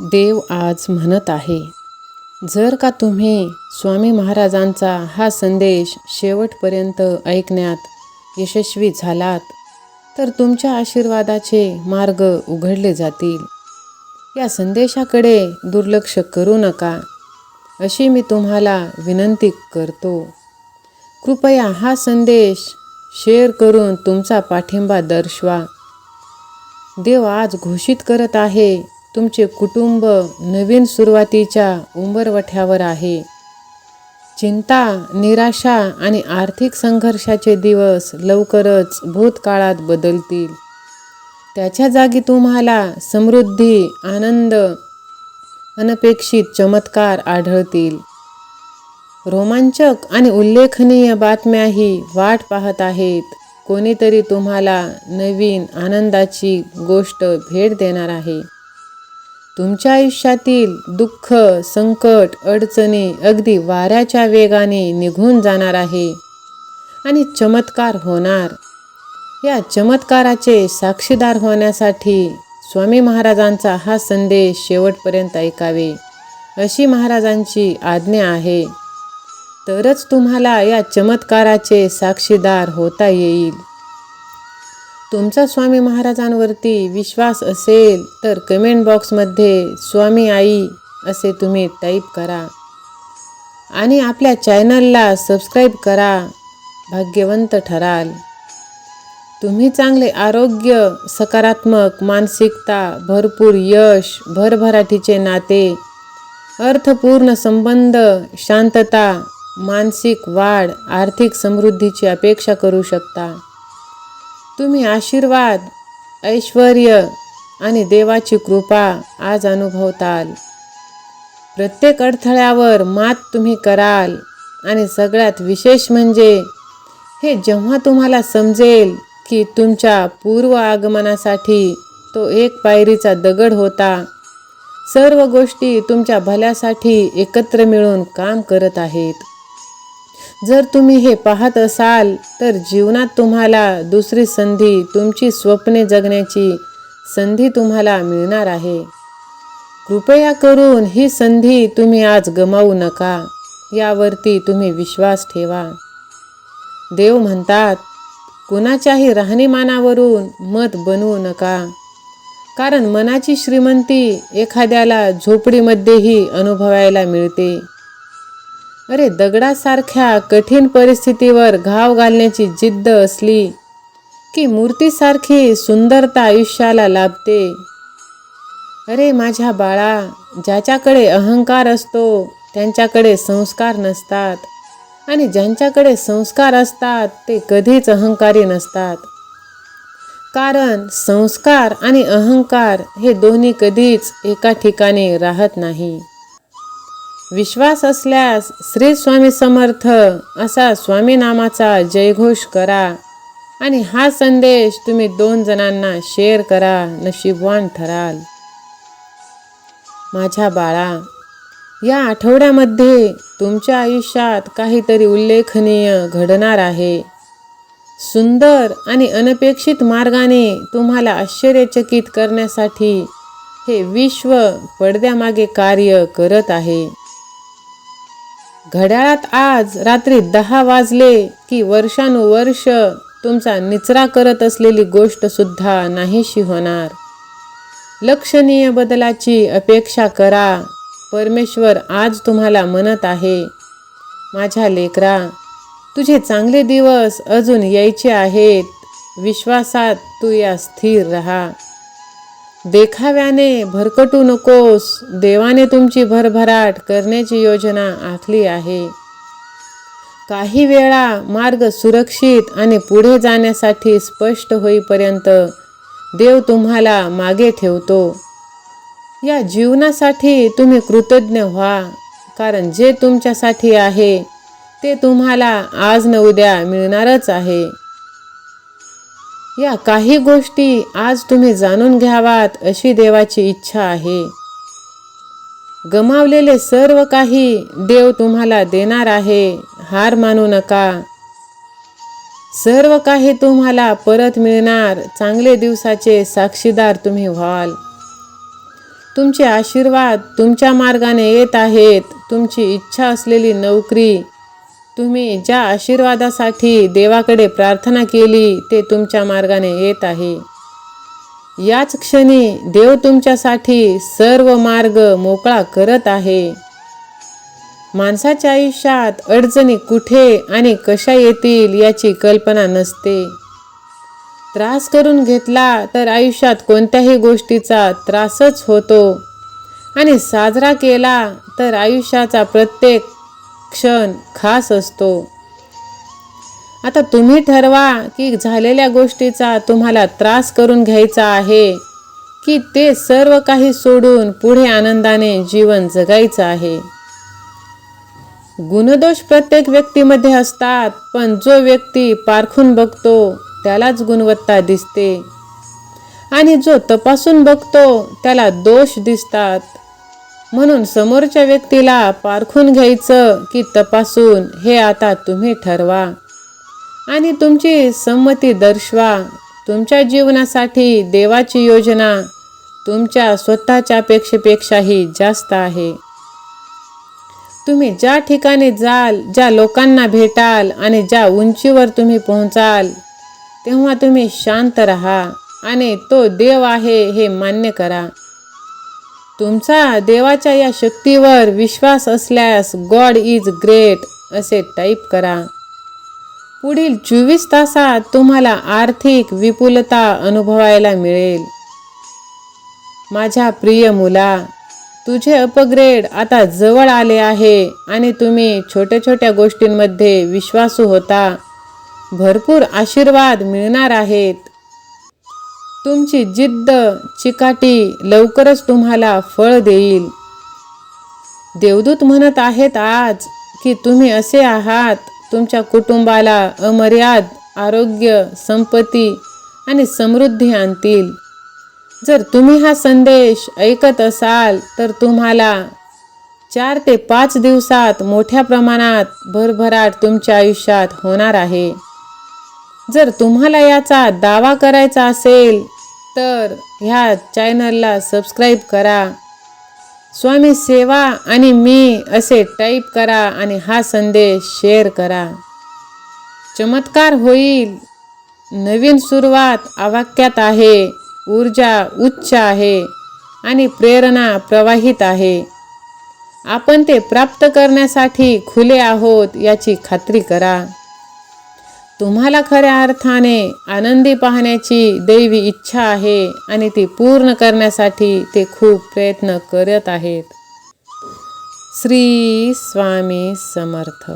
देव आज म्हणत आहे. जर का तुम्ही स्वामी महाराजांचा हा संदेश शेवटपर्यंत ऐकण्यात यशस्वी झालात तर तुमच्या आशीर्वादाचे मार्ग उघडले जातील. या संदेशाकडे दुर्लक्ष करू नका. अशी मी तुम्हाला विनंती करतो. कृपया हा संदेश शेअर करून तुमचा पाठिंबा दर्शवा. देव आज घोषित करत आहे तुमचे कुटुंब नवीन सुरुवातीच्या उंबरवठ्यावर आहे. चिंता निराशा आणि आर्थिक संघर्षाचे दिवस लवकरच भूतकाळात बदलतील. त्याच्या जागी तुम्हाला समृद्धी आनंद अनपेक्षित चमत्कार आढळतील. रोमांचक आणि उल्लेखनीय बातम्याही वाट पाहत आहेत. कोणीतरी तुम्हाला नवीन आनंदाची गोष्ट भेट देणार आहे. तुमच्या आयुष्यातील दुःख संकट अडचणी अगदी वाऱ्याच्या वेगाने निघून जाणार आहे आणि चमत्कार होणार. या चमत्काराचे साक्षीदार होण्यासाठी स्वामी महाराजांचा हा संदेश शेवटपर्यंत ऐकावे अशी महाराजांची आज्ञा आहे. तरच तुम्हाला या चमत्काराचे साक्षीदार होता येईल. तुमचा स्वामी महाराजांवरती विश्वास असेल तर कमेंट बॉक्समध्ये स्वामी आई असे तुम्ही टाईप करा. आणि आपल्या चॅनलला सबस्क्राईब करा. भाग्यवंत ठराल. तुम्ही चांगले आरोग्य सकारात्मक मानसिकता भरपूर यश भरभराटीचे नाते अर्थपूर्ण संबंध शांतता मानसिक वाढ आर्थिक समृद्धीची अपेक्षा करू शकता. तुम्ही आशीर्वाद ऐश्वर आणि देवाची कृपा आज अनुभवताल. प्रत्येक अडथळ्यावर मात तुम्ही कराल आणि सगळ्यात विशेष म्हणजे हे जेव्हा तुम्हाला समजेल की तुमच्या पूर्व आगमनासाठी तो एक पायरीचा दगड होता सर्व गोष्टी तुमच्या भल्यासाठी एकत्र मिळून काम करत आहेत. जर तुम्ही हे पाहत असाल तर जीवनात तुम्हाला दुसरी संधी तुमची स्वप्ने जगण्याची संधी तुम्हाला मिळणार आहे. कृपया करून ही संधी तुम्ही आज गमावू नका. यावरती तुम्ही विश्वास ठेवा. देव म्हणतात कुणाच्याही राहणीमानावरून मत बनवू नका. कारण मनाची श्रीमंती एखाद्याला झोपडीमध्येही अनुभवायला मिळते. अरे दगडासारख्या कठीण परिस्थितीवर घाव घालण्याची जिद्द असली की मूर्तीसारखी सुंदरता आयुष्याला लाभते. अरे माझ्या बाळा ज्याच्याकडे अहंकार असतो त्यांच्याकडे संस्कार नसतात. आणि ज्यांच्याकडे संस्कार असतात ते कधीच अहंकारी नसतात. कारण संस्कार आणि अहंकार हे दोन्ही कधीच एका ठिकाणी राहत नाही. विश्वास असल्यास श्री स्वामी समर्थ असा स्वामी नामाचा जयघोष करा आणि हा संदेश तुम्ही दोन जणांना शेअर करा नशीबवान ठराल. माझ्या बाळा या आठवड्यामध्ये तुमच्या आयुष्यात काहीतरी उल्लेखनीय घडणार आहे. सुंदर आणि अनपेक्षित मार्गाने तुम्हाला आश्चर्यचकित करण्यासाठी हे विश्व पडद्यामागे कार्य करत आहे. घड्याळात आज रात्री दहा वाजले की वर्षानुवर्ष तुमचा निचरा करत असलेली गोष्ट सुद्धा नाहीशी होणार. लक्षणीय बदलाची अपेक्षा करा. परमेश्वर आज तुम्हाला म्हणत आहे माझ्या लेकरा तुझे चांगले दिवस अजून यायचे आहेत. विश्वासात तू या स्थिर राहा. देखाव्याने भरकटू नकोस. देवाने तुमची भरभराट करण्याची योजना आखली आहे. काही वेळा मार्ग सुरक्षित आणि पुढे जाण्यासाठी स्पष्ट होईपर्यंत देव तुम्हाला मागे ठेवतो. या जीवनासाठी तुम्ही कृतज्ञ व्हा कारण जे तुमच्यासाठी आहे ते तुम्हाला आज न उद्या मिळणारच आहे. या काही गोष्टी आज तुम्ही जाणून घ्यावात अशी देवाची इच्छा आहे. गमावलेले सर्व काही देव तुम्हाला देणार आहे हार मानू नका. सर्व काही तुम्हाला परत मिळणार चांगले दिवसाचे साक्षीदार तुम्ही व्हाल. तुमचे आशीर्वाद तुमच्या मार्गाने येत आहेत तुमची इच्छा असलेली नोकरी तुम्ही ज्या आशीर्वादासाठी देवाकडे प्रार्थना केली ते तुमच्या मार्गाने येत आहे. याच क्षणी देव तुमच्यासाठी सर्व मार्ग मोकळा करत आहे. माणसाच्या आयुष्यात अडचणी कुठे आणि कशा येतील याची कल्पना नसते. त्रास करून घेतला तर आयुष्यात कोणत्याही गोष्टीचा त्रासच होतो. आणि साजरा केला तर आयुष्याचा प्रत्येक क्षण खास असतो. आता तुम्ही ठरवा की झालेल्या गोष्टीचा तुम्हाला त्रास करून घ्यायचा आहे की ते सर्व काही सोडून पुढे आनंदाने जीवन जगायचं आहे. गुणदोष प्रत्येक व्यक्तीमध्ये असतात पण जो व्यक्ती पारखून बघतो त्यालाच गुणवत्ता दिसते. आणि जो तपासून बघतो त्याला दोष दिसतात. म्हणून समोरच्या व्यक्तीला पारखून घ्यायचं की तपासून हे आता तुम्ही ठरवा. आणि तुमची संमती दर्शवा. तुमच्या जीवनासाठी देवाची योजना तुमच्या स्वतःच्या अपेक्षेपेक्षाही जास्त आहे. तुम्ही ज्या ठिकाणी जाल ज्या लोकांना भेटाल आणि ज्या उंचीवर तुम्ही पोहोचाल तेव्हा तुम्ही शांत राहा आणि तो देव आहे हे मान्य करा. तुमचा देवाच्या या शक्तीवर विश्वास असल्यास गॉड इज ग्रेट असे टाईप करा. पुढील चोवीस तासात तुम्हाला आर्थिक विपुलता अनुभवायला मिळेल. माझ्या प्रिय मुला तुझे अपग्रेड आता जवळ आले आहे आणि तुम्ही छोट्या छोट्या गोष्टींमध्ये विश्वासू होता. भरपूर आशीर्वाद मिळणार आहेत. तुमची जिद्द चिकाटी लवकरच तुम्हाला फळ देईल. देवदूत म्हणत आहेत आज की तुम्ही असे आहात तुमच्या कुटुंबाला अमर्याद आरोग्य संपत्ती आणि समृद्धी आणतील. जर तुम्ही हा संदेश ऐकत असाल तर तुम्हाला चार ते पाच दिवसात मोठ्या प्रमाणात भरभराट तुमच्या आयुष्यात होणार आहे. जर तुम्हाला याचा दावा करायचा असेल तर ह्या चॅनलला सबस्क्राईब करा. स्वामी सेवा आणि मी असे टाईप करा आणि हा संदेश शेअर करा. चमत्कार होईल. नवीन सुरुवात आवाक्यात आहे. ऊर्जा उच्च आहे आणि प्रेरणा प्रवाहित आहे. आपण ते प्राप्त करण्यासाठी खुले आहोत याची खात्री करा. तुम्हाला खऱ्या अर्थाने आनंदी पाहण्याची दैवी इच्छा आहे आणि ती पूर्ण करण्यासाठी ते खूप प्रयत्न करत आहेत. श्री स्वामी समर्थ.